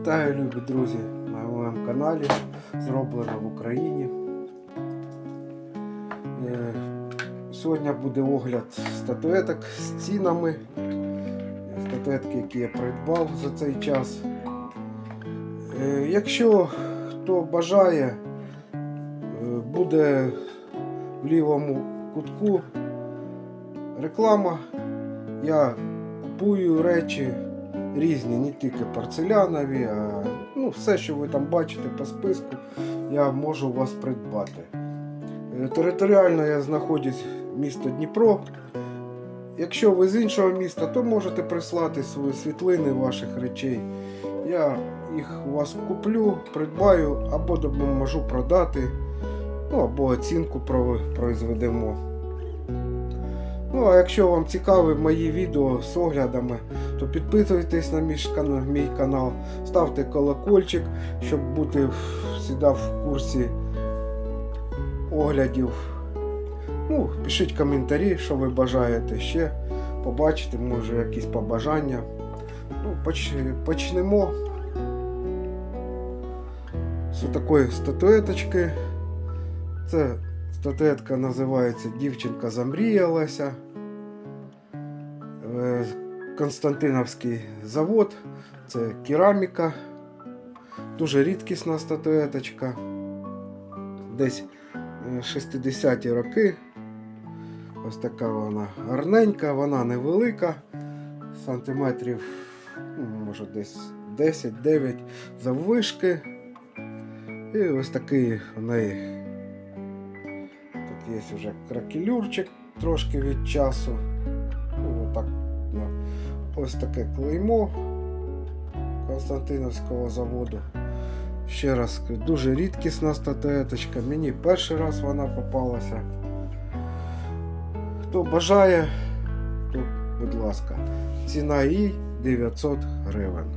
Вітаю, любі друзі, на моєму каналі. Зроблено в Україні. Е, Сьогодні буде огляд статуеток з цінами. Статуетки, які я придбав за цей час. Е, Якщо хто бажає, е, буде в лівому кутку реклама. Я купую речі різні, не тільки порцелянові, а ну, все, що ви там бачите по списку, я можу у вас придбати. Е, Територіально я знаходжусь місто Дніпро. Якщо ви з іншого міста, то можете прислати свої світлини ваших речей. Я їх у вас куплю, придбаю або допоможу продати, ну або оцінку про- произведемо. Ну, а якщо вам цікаві мої відео з оглядами, то підписуйтесь на мій канал, ставте колокольчик, щоб бути завжди в курсі оглядів. Ну, пишіть коментарі, що ви бажаєте ще побачити, може якісь побажання. Ну, поч... Почнемо з такої статуеточки. Це статуетка називається Дівчинка замріялася. Е, Константиновський завод, це кераміка, дуже рідкісна статуеточка. Десь е, 60-ті роки. Ось така вона гарненька, вона невелика, сантиметрів, ну, може десь 10-9 заввишки. І ось такий у неї є вже кракелюрчик трошки від часу. Отак, ну, ось таке клеймо Константиновського заводу. Ще раз дуже рідкісна статуеточка. Мені перший раз вона попалася. Хто бажає, то будь ласка. Ціна їй 900 гривень.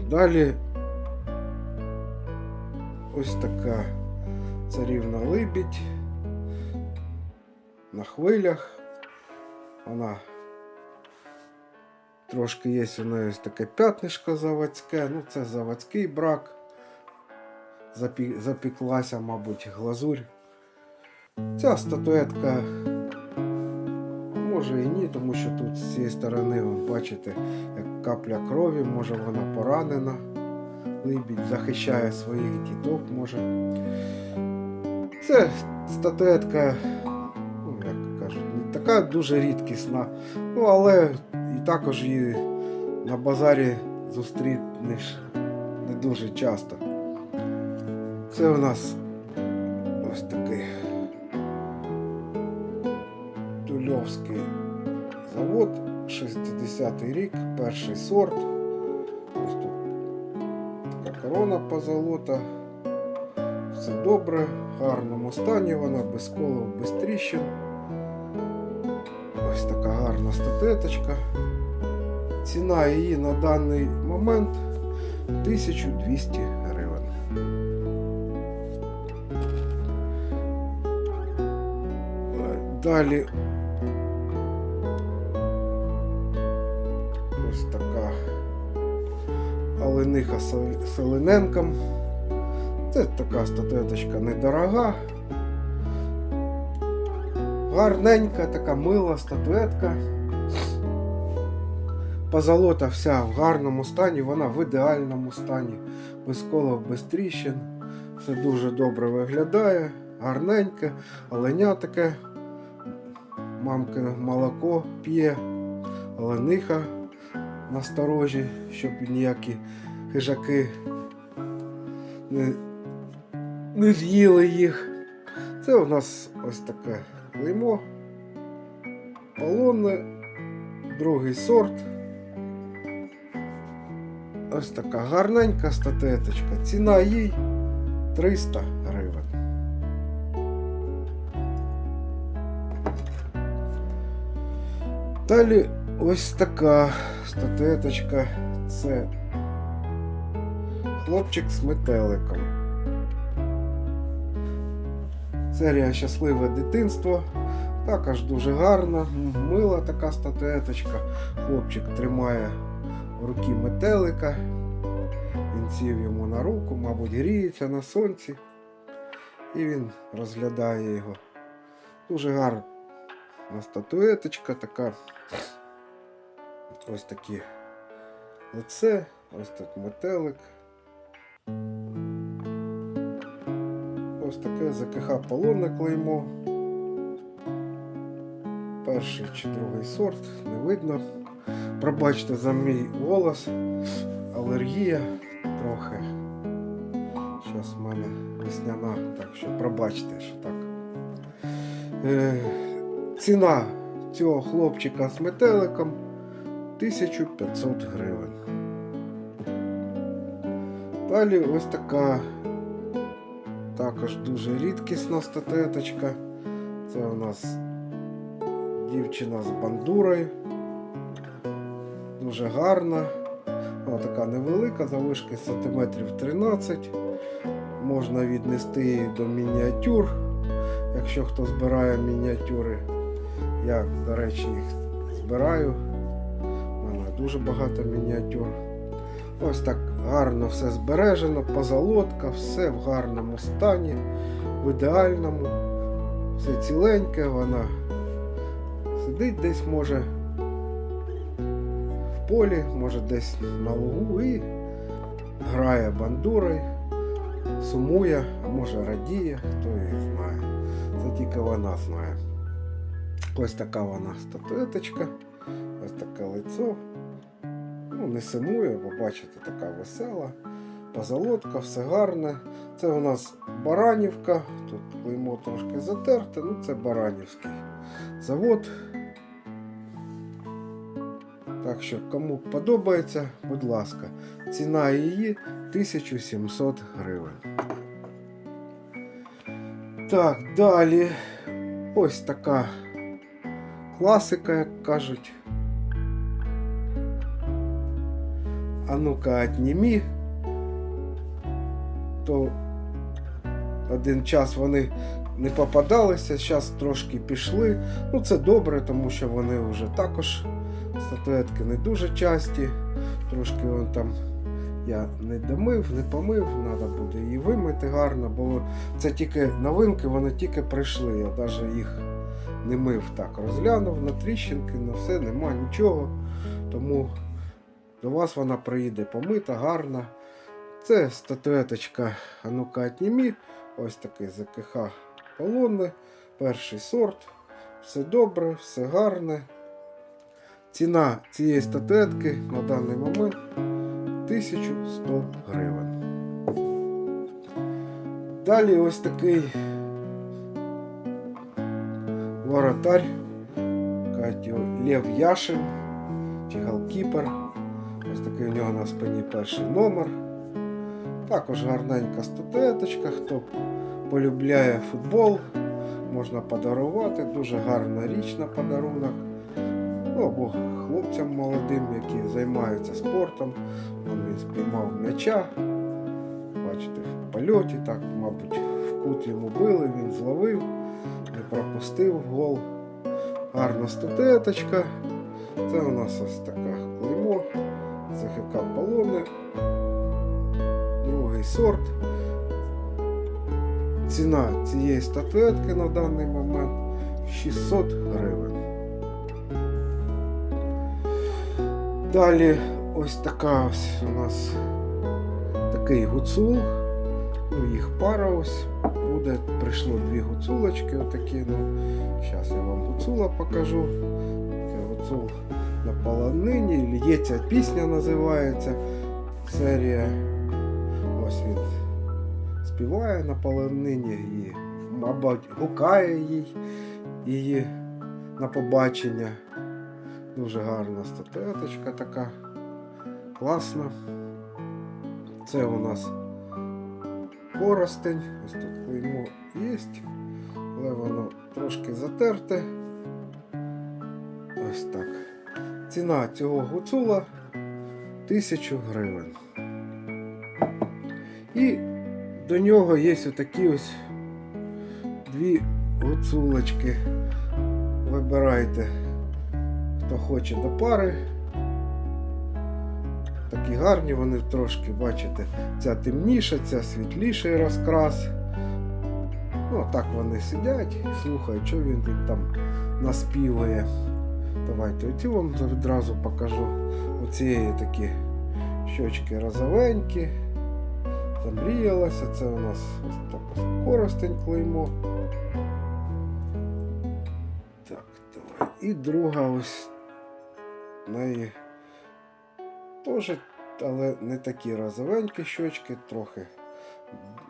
Далі ось така царівна либідь на хвилях. Вона трошки є у неї ось таке п'ятнишко заводське, ну це заводський брак. Запі... Запіклася, мабуть, глазурь. Ця статуетка може і ні, тому що тут з цієї сторони, ви бачите, як капля крові, може вона поранена. Либідь захищає своїх діток, може. Це статуетка, ну, як кажуть, не така дуже рідкісна, ну, але і також її на базарі зустрінеш не дуже часто. Це у нас ось такий Тульовський завод, 60-й рік, перший сорт. Корона позолота. Все добре, в гарному стані вона, без колов, без тріщин. Ось така гарна статуеточка. Ціна її на даний момент 1200 гривень. Далі Олениха Сел- Селененком. Це така статуеточка недорога. Гарненька, така мила статуетка. Позолота вся в гарному стані, вона в ідеальному стані, без колов, без тріщин. Все дуже добре виглядає, гарненьке, оленя таке, мамкине молоко п'є, олениха насторожі, щоб ніякі хижаки не, не з'їли їх. Це у нас ось таке клеймо. Полонне, другий сорт. Ось така гарненька статуеточка. Ціна їй 300 гривень. Далі ось така статуеточка. Це хлопчик з метеликом. Серія Щасливе дитинство. Також дуже гарна, мила така статуеточка. Хлопчик тримає в руки метелика. Він сів йому на руку, мабуть, гріється на сонці. І він розглядає його. Дуже гарна статуеточка така. Ось такі лице, ось так метелик. Ось таке ЗКХ полонне клеймо. Перший чи другий сорт, не видно. Пробачте за мій голос, алергія трохи. Зараз в мене весняна, так що пробачте, що так. Е, ціна цього хлопчика з метеликом 1500 гривень. Далі ось така також дуже рідкісна статуеточка. Це у нас дівчина з бандурою. Дуже гарна. Вона така невелика, завишки сантиметрів 13. Можна віднести її до мініатюр, якщо хто збирає мініатюри. Я, до речі, їх збираю. Дуже багато мініатюр. Ось так гарно все збережено, позолотка, все в гарному стані, в ідеальному, все ціленьке, вона сидить десь може в полі, може десь на лугу і грає бандурою, сумує, а може радіє, хто її знає. Це тільки вона знає. Ось така вона статуеточка, ось таке лицо. Ну, не сумує, бо бачите, така весела. Позолотка, все гарне. Це у нас Баранівка. Тут клеймо трошки затерте, ну це Баранівський завод. Так що, кому подобається, будь ласка, ціна її 1700 гривень. Так, далі. Ось така класика, як кажуть. А ну-ка, отнімі. То один час вони не попадалися, зараз трошки пішли. Ну, це добре, тому що вони вже також статуетки не дуже часті. Трошки вон там я не домив, не помив, треба буде її вимити гарно, бо це тільки новинки, вони тільки прийшли. Я навіть їх не мив так. Розглянув на тріщинки, на все, нема нічого. Тому до вас вона приїде помита, гарна. Це статуеточка Анука Атнімі. Ось такий ЗКХ полонне. Перший сорт. Все добре, все гарне. Ціна цієї статуетки на даний момент 1100 гривень. Далі ось такий воротарь. Його Лев Яшин чи голкіпер. Ось такий у нього на спині перший номер. Також гарненька статуеточка, хто полюбляє футбол, можна подарувати. Дуже гарна річ на подарунок. Ну, або хлопцям молодим, які займаються спортом. Він спіймав м'яча. Бачите, в польоті, так, мабуть, в кут йому били, він зловив, не пропустив гол. Гарна статуеточка. Це у нас ось така. ЗХК полони. Другий сорт. Ціна цієї статуетки на даний момент 600 гривень. Далі ось така ось у нас такий гуцул. Ну, їх пара ось буде. Прийшло дві гуцулочки отакі. Ну, Зараз я вам гуцула покажу. Гуцул на полонині. Є ця пісня називається серія. Ось він співає на полонині і, мабуть, гукає їй її на побачення. Дуже гарна статуеточка така. Класна. Це у нас коростень. Ось тут клеймо є, але воно трошки затерте. Ось так. Ціна цього гуцула 1000 гривень. І до нього є отакі ось дві гуцулочки. вибирайте, хто хоче до пари. Такі гарні вони трошки, бачите, ця темніша, ця світліший розкрас. Ну, так вони сидять слухають, що він їм там наспівує. Давайте оці вам відразу покажу. Оцієї такі щочки розовенькі. Замріялося. Це у нас ось так коростень клеймо. Так, давай. І друга ось неї теж, але не такі розовенькі щочки, трохи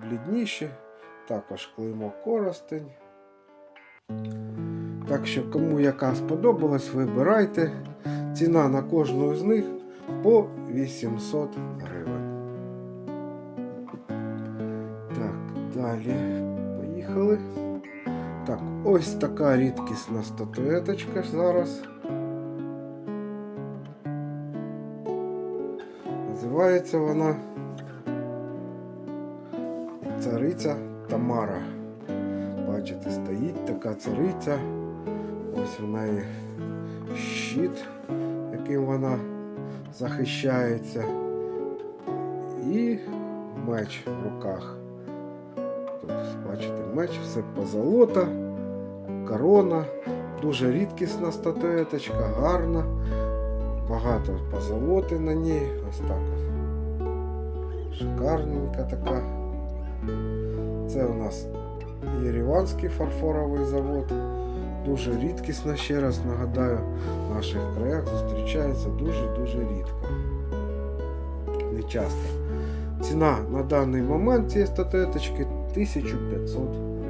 блідніші. Також клеймо коростень. Так що, кому яка сподобалась, вибирайте. Ціна на кожну з них по 800 гривень. Так, далі поїхали. Так, ось така рідкісна статуеточка зараз. Називається вона Цариця Тамара. Бачите, стоїть така цариця. Ось в неї щит, яким вона захищається. І меч в руках. Тут, бачите, меч, все позолота, корона, дуже рідкісна статуеточка, гарна, багато позолоти на ній. Ось так. Шикарненька така. Це у нас Єреванський фарфоровий завод. Дуже рідкісно, ще раз нагадаю, в наших краях зустрічається дуже-дуже рідко. Не часто. Ціна на даний момент цієї статуеточки 1500 гривень.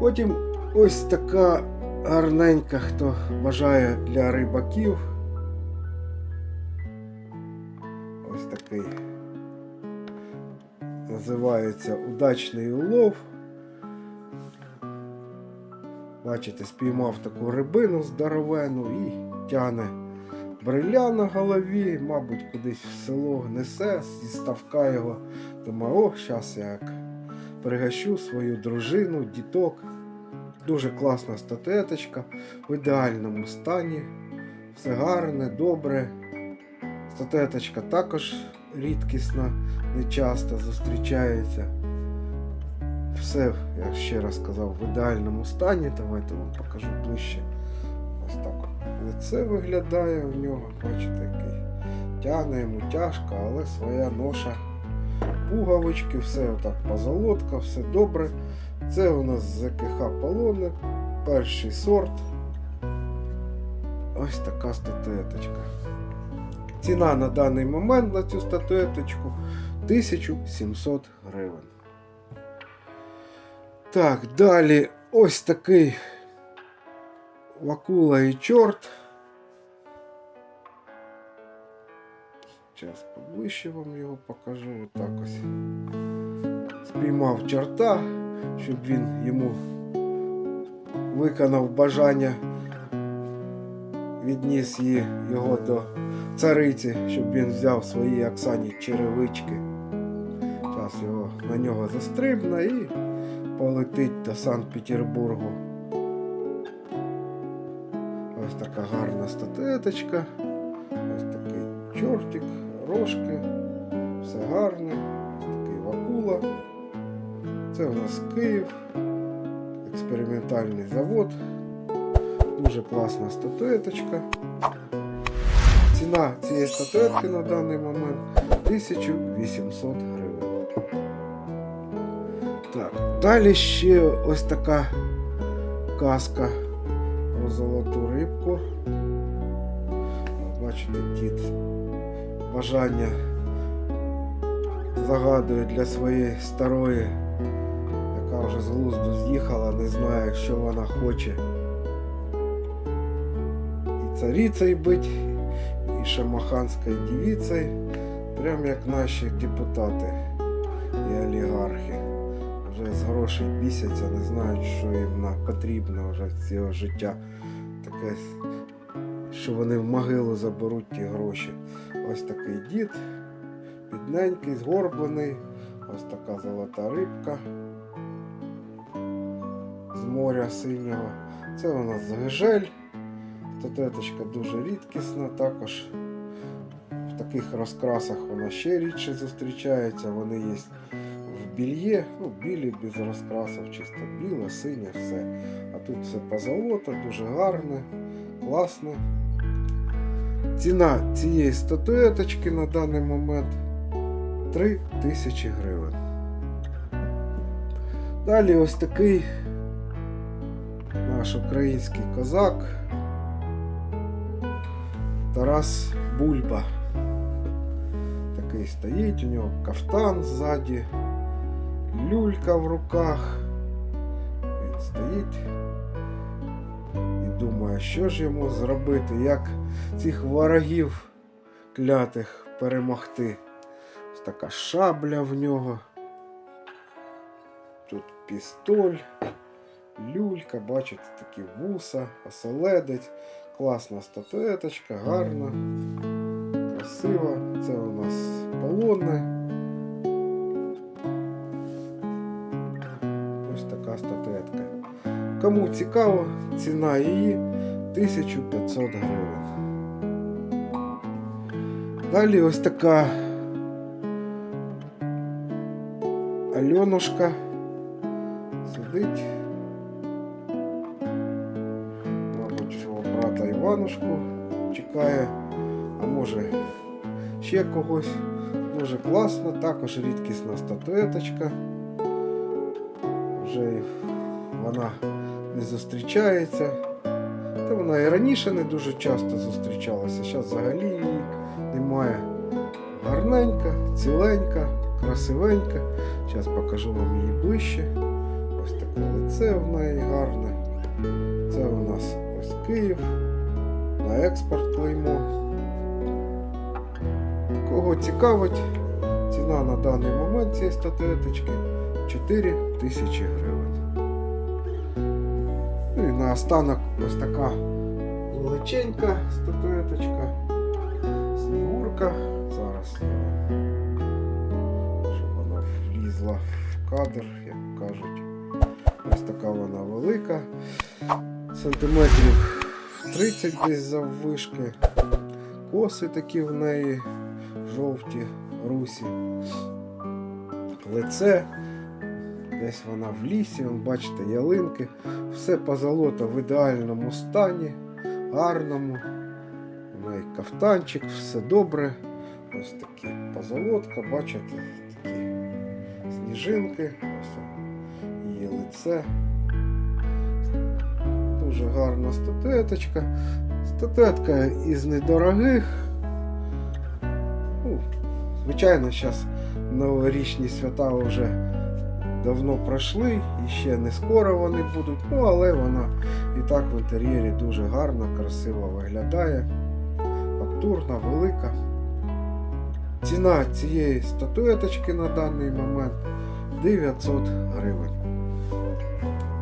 Потім ось така гарненька, хто бажає для рибаків. Ось такий називається удачний улов. Бачите, спіймав таку рибину здоровену і тяне бриля на голові, мабуть, кудись в село несе, зі ставка його. Думаю, о, зараз я як пригощу свою дружину, діток. Дуже класна статуеточка, в ідеальному стані. Все гарне, добре. Статуеточка також рідкісна, не часто зустрічається. Все, я ще раз сказав, в ідеальному стані. Давайте вам покажу ближче. Ось так лице виглядає в нього. Бачите, який тягне йому тяжко, але своя ноша. Пуговички, все отак позолотка, все добре. Це у нас ЗКХ полони, перший сорт. Ось така статуеточка. Ціна на даний момент на цю статуеточку 1700 гривень. Так, далі ось такий Вакула і чорт. Зараз поближче вам його покажу. Отак ось. Спіймав чорта, щоб він йому виконав бажання, відніс її його до цариці, щоб він взяв свої Оксані черевички. Зараз його на нього застрибне і полетить до Санкт-Петербургу. Ось така гарна статуеточка. Ось такий чортик, рожки, все гарне. Ось такий вакула. Це у нас Київ, експериментальний завод. Дуже класна статуеточка. Ціна цієї статуетки на даний момент 1800 гривень. Так, далі ще ось така казка про золоту рибку. Бачите, дід бажання загадує для своєї старої, яка вже з глузду з'їхала, не знає, що вона хоче. І царицею бить, і шамаханською дівіцею, прям як наші депутати і олігархи. Грошей бісяться, не знають, що їм потрібно вже з цього життя. Таке, що вони в могилу заберуть ті гроші. Ось такий дід, бідненький, згорблений, ось така золота рибка. З моря синього. Це у нас гежель. Статуеточка дуже рідкісна, також в таких розкрасах вона ще рідше зустрічається. Вони є більє, ну, білі без розкрасів, чисто біле, синє, все. А тут все позолота, дуже гарне, класне. Ціна цієї статуеточки на даний момент 3 тисячі гривень. Далі ось такий наш український козак Тарас Бульба. Такий стоїть, у нього кафтан ззаді, люлька в руках. Він стоїть і думає, що ж йому зробити, як цих ворогів клятих перемогти. Ось така шабля в нього. Тут пістоль, люлька, бачите, такі вуса, оселедець. Класна статуеточка, гарна, красива. Це у нас полонне. Кому цікаво, ціна її 1500 гривень. Далі ось така Альонушка сидить. Мабуть, свого брата Іванушку чекає, а може ще когось. Дуже класно, також рідкісна статуеточка. Вже вона не зустрічається. Та вона і раніше не дуже часто зустрічалася, зараз взагалі її немає. Гарненька, ціленька, красивенька. Зараз покажу вам її ближче. Ось таке лице в неї гарне. Це у нас ось Київ. На експорт клеймо. Кого цікавить, ціна на даний момент цієї статуеточки 4 тисячі гривень. Ну і наостанок ось така величенька статуеточка. Снігурка. Зараз щоб вона влізла в кадр, як кажуть. Ось така вона велика. Сантиметрів 30 десь заввишки. Коси такі в неї жовті, русі. Лице. Десь вона в лісі, вон, бачите, ялинки. Все позолота в ідеальному стані, гарному. У неї кафтанчик, все добре. Ось такі позолотка, бачите, такі сніжинки. Ось її лице. Дуже гарна статуеточка. Статуетка із недорогих. Ну, звичайно, зараз новорічні свята вже давно пройшли і ще не скоро вони будуть. Ну, але вона і так в інтер'єрі дуже гарна, красиво виглядає. Фактурна, велика. Ціна цієї статуеточки на даний момент 900 гривень.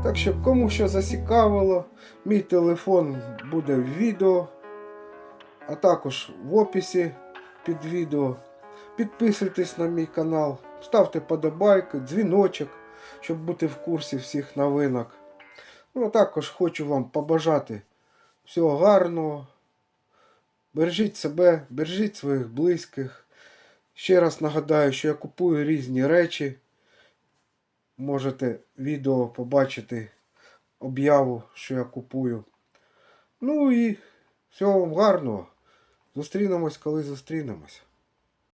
Так що, кому що зацікавило, мій телефон буде в відео, а також в описі під відео. Підписуйтесь на мій канал, ставте подобайки, дзвіночок, щоб бути в курсі всіх новинок. Ну, а також хочу вам побажати всього гарного. Бережіть себе, бережіть своїх близьких. Ще раз нагадаю, що я купую різні речі. Можете відео побачити об'яву, що я купую. Ну і всього вам гарного. Зустрінемось, коли зустрінемось.